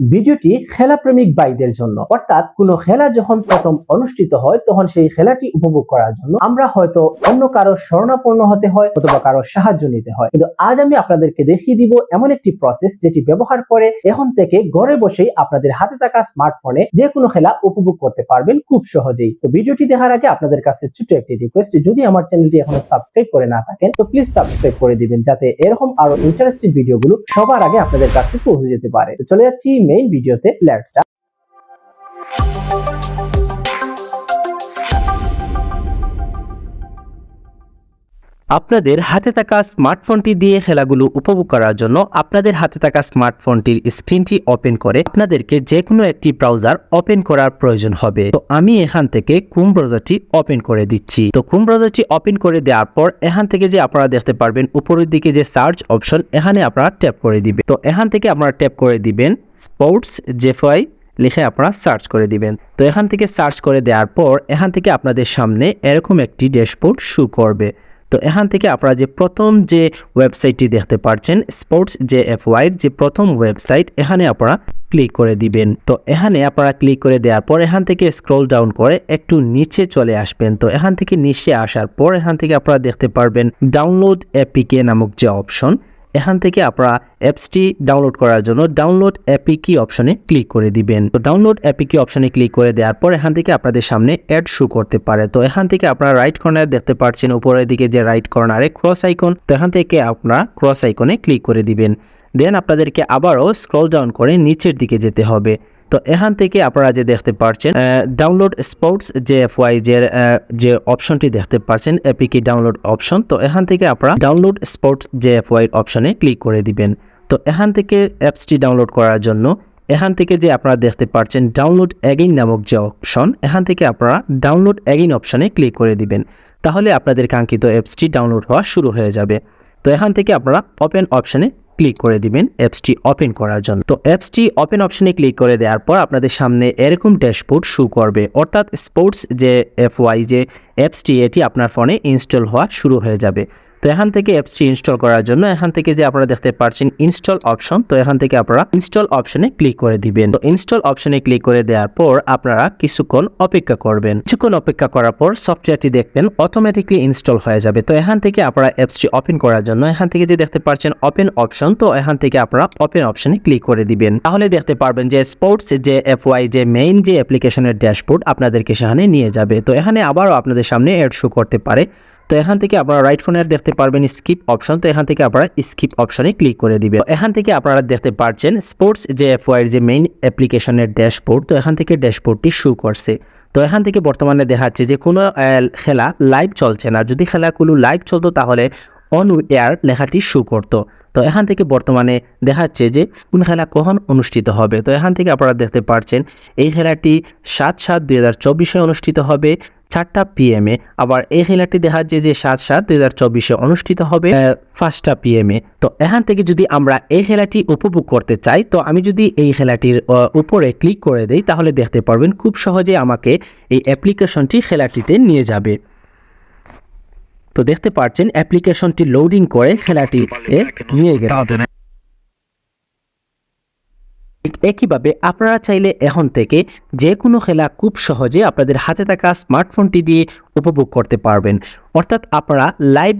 ভিডিওটি খেলাপ্রেমিক ভাইদের জন্য। অর্থাৎ কোনো খেলা যখন প্রথম অনুষ্ঠিত হয়, তখন সেই খেলাটি উপভোগ করার জন্য আমরা হয়তো অন্য কারও শরণাপন্ন হতে হয় অথবা কারও সাহায্য নিতে হয়। কিন্তু আজ আমি আপনাদেরকে দেখিয়ে দিব এমন একটি প্রসেস যেটি ব্যবহার করে এখন থেকে ঘরে বসেই আপনাদের হাতে থাকা স্মার্টফোনে যে কোনো খেলা উপভোগ করতে পারবেন খুব সহজেই। তো ভিডিওটি দেখার আগে আপনাদের কাছে ছোট একটি রিকোয়েস্ট যদি আমার চ্যানেলটি এখনও সাবস্ক্রাইব করে না থাকেন, তো প্লিজ সাবস্ক্রাইব করে দিবেন, যাতে এরকম আরও ইন্টারেস্টিং ভিডিওগুলো সবার আগে আপনাদের কাছে পৌঁছে যেতে পারে। চলে যাচ্ছি মেইন ভিডিওতে লেটস আপনাদের হাতে থাকা স্মার্টফোনটি দিয়ে খেলাগুলো উপভোগ করার জন্য আপনাদের হাতে থাকা স্মার্টফোনটির স্ক্রিনটি ওপেন করে আপনাদেরকে যে কোনো একটি ব্রাউজার ওপেন করার প্রয়োজন হবে। তো আমি এখান থেকে ক্রোম ব্রাউজারটি ওপেন করে দিচ্ছি। তো ক্রোম ব্রাউজারটি ওপেন করে দেওয়ার পর এখান থেকে যে আপনারা দেখতে পারবেন উপরের দিকে যে সার্চ অপশন, এখানে আপনারা ট্যাপ করে দিবেন। তো এখান থেকে আপনারা ট্যাপ করে দিবেন স্পোর্টস জেফাই লিখে আপনারা সার্চ করে দিবেন। তো এখান থেকে সার্চ করে দেওয়ার পর এখান থেকে আপনাদের সামনে এরকম একটি ড্যাশবোর্ড শু করবে। তো এখান থেকে আপনারা যে প্রথম যে ওয়েবসাইটটি দেখতে পাচ্ছেন স্পোর্টস যে এফ ওয়াইর যে প্রথম ওয়েবসাইট এখানে আপনারা ক্লিক করে দিবেন। তো এখানে আপনারা ক্লিক করে দেওয়ার পর এখান থেকে স্ক্রল ডাউন করে একটু নিচে চলে আসবেন। তো এখান থেকে নিচে আসার পর এখান থেকে আপনারা দেখতে পারবেন ডাউনলোড অ্যাপিকে নামক যে অপশন এখান থেকে আপনারা অ্যাপসটি ডাউনলোড করার জন্য ডাউনলোড অ্যাপিকি অপশনে ক্লিক করে দিবেন। তো ডাউনলোড অ্যাপিকি অপশনে ক্লিক করে দেওয়ার পর এখান থেকে আপনাদের সামনে অ্যাড শু করতে পারে। তো এখান থেকে আপনারা রাইট কর্নার দেখতে পাচ্ছেন, উপরের দিকে যে রাইট কর্নারে ক্রস আইকন তো এখান থেকে আপনারা ক্রস আইকনে ক্লিক করে দিবেন। দেন আপনাদেরকে আবারও স্ক্রল ডাউন করে নিচের দিকে যেতে হবে। তো এখান থেকে আপনারা যে দেখতে পাচ্ছেন ডাউনলোড স্পোর্টস যে এফওয়াই যে আহ, যে অপশনটি দেখতে পাচ্ছেন এপিকে ডাউনলোড অপশন তো এখান থেকে আপনারা ডাউনলোড স্পোর্টস যে এফওয়াই অপশনে ক্লিক করে দিবেন। তো এখান থেকে অ্যাপসটি ডাউনলোড করার জন্য এখান থেকে যে আপনারা দেখতে পাচ্ছেন ডাউনলোড অ্যাগেইন নামক যে অপশন এখান থেকে আপনারা ডাউনলোড অ্যাগেইন অপশনে ক্লিক করে দিবেন। তাহলে আপনাদের কাঙ্ক্ষিত অ্যাপসটি ডাউনলোড হওয়া শুরু হয়ে যাবে। তো এখান থেকে আপনারা ওপেন অপশনে ক্লিক করে দিবেন অ্যাপসটি ওপেন করার জন্য। তো অ্যাপসটি ওপেন অপশনে ক্লিক করে দেওয়ার পর আপনাদের সামনে এরকম ড্যাশবোর্ড শু করবে। অর্থাৎ স্পোর্টস যে এফ ওয়াই যে, অ্যাপসটি এটি আপনার ফোনে ইনস্টল হওয়া শুরু হয়ে যাবে। তো এখান থেকে অ্যাপসটি ইনস্টল করার জন্য এখান থেকে যে আপনারা দেখতে পাচ্ছেন ইনস্টল অপশন তো এখান থেকে আপনারা ইনস্টল অপশনে ক্লিক করে দিবেন। তো ইনস্টল অপশনে ক্লিক করে দেওয়ার পর আপনারা কিছুক্ষণ অপেক্ষা করবেন। কিছুক্ষণ অপেক্ষা করার পর সফটওয়্যারটি দেখবেন অটোমেটিকলি ইনস্টল হয়ে যাবে। তো এখান থেকে আপনারা অ্যাপসটি ওপেন করার জন্য এখান থেকে যে দেখতে পাচ্ছেন ওপেন অপশন তো এখান থেকে আপনারা ওপেন অপশনে ক্লিক করে দিবেন। তাহলে দেখতে পারবেন যে স্পোর্টস যে এফওয়াই যে মেইন যে অ্যাপ্লিকেশনের ড্যাশবোর্ড আপনাদেরকে সেখানে নিয়ে যাবে। তো এখানে আবারও আপনাদের সামনে অ্যাড শো করতে পারে। তো এখান থেকে আপনারা রাইট ফোনের দেখতে পারবেন স্কিপ অপশন তো এখান থেকে আপনারা স্কিপ অপশনে ক্লিক করে দিবেন। এখান থেকে আপনারা দেখতে পাচ্ছেন স্পোর্টস যে এফওয়াইয়ের যে মেইন অ্যাপ্লিকেশনের ড্যাশবোর্ড তো এখান থেকে ড্যাশবোর্ডটি শু করছে। তো এখান থেকে বর্তমানে দেখাচ্ছে যে কোনো খেলা লাইভ চলছে না। যদি খেলাগুলো লাইভ চলতো তাহলে অন এয়ার লেখাটি শু করতো। তো এখান থেকে বর্তমানে দেখাচ্ছে যে কোন খেলা কখন অনুষ্ঠিত হবে। তো এখান থেকে আপনারা দেখতে পাচ্ছেন এই খেলাটি সাত সাত দুই হাজার চব্বিশে অনুষ্ঠিত হবে, চারটা পিএমে আবার এই খেলাটি দেখা দেখাচ্ছে যে সাত সাত দুই হাজার চব্বিশে অনুষ্ঠিত হবে পাঁচটা পিএমে তো এখান থেকে যদি আমরা এই খেলাটি উপভোগ করতে চাই, তো আমি যদি এই খেলাটির উপরে ক্লিক করে দেই, তাহলে দেখতে পারবেন খুব সহজে আমাকে এই অ্যাপ্লিকেশনটি খেলাটিতে নিয়ে যাবে। তো দেখতে পাচ্ছেন অ্যাপ্লিকেশনটি লোডিং করে খেলাটি নিয়ে গেছে। একইভাবে আপনারা চাইলে এখন থেকে যে কোনো খেলা খুব সহজে আপনাদের হাতে থাকা স্মার্টফোনটি দিয়ে উপভোগ করতে পারবেন। অর্থাৎ আপনারা লাইভ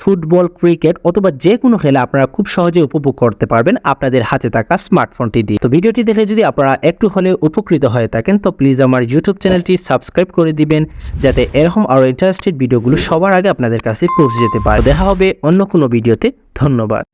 ফুটবল, ক্রিকেট অথবা যে কোনো খেলা আপনারা খুব সহজে উপভোগ করতে পারবেন আপনাদের হাতে থাকা স্মার্টফোনটি দিয়ে। তো ভিডিওটি দেখে যদি আপনারা একটু হলে উপকৃত হয়ে থাকেন, তো প্লিজ আমার ইউটিউব চ্যানেলটি সাবস্ক্রাইব করে দিবেন, যাতে এরকম আরও ইন্টারেস্টেড ভিডিওগুলো সবার আগে আপনাদের কাছে পৌঁছে যেতে পারে। দেখা হবে অন্য কোনো ভিডিওতে। ধন্যবাদ।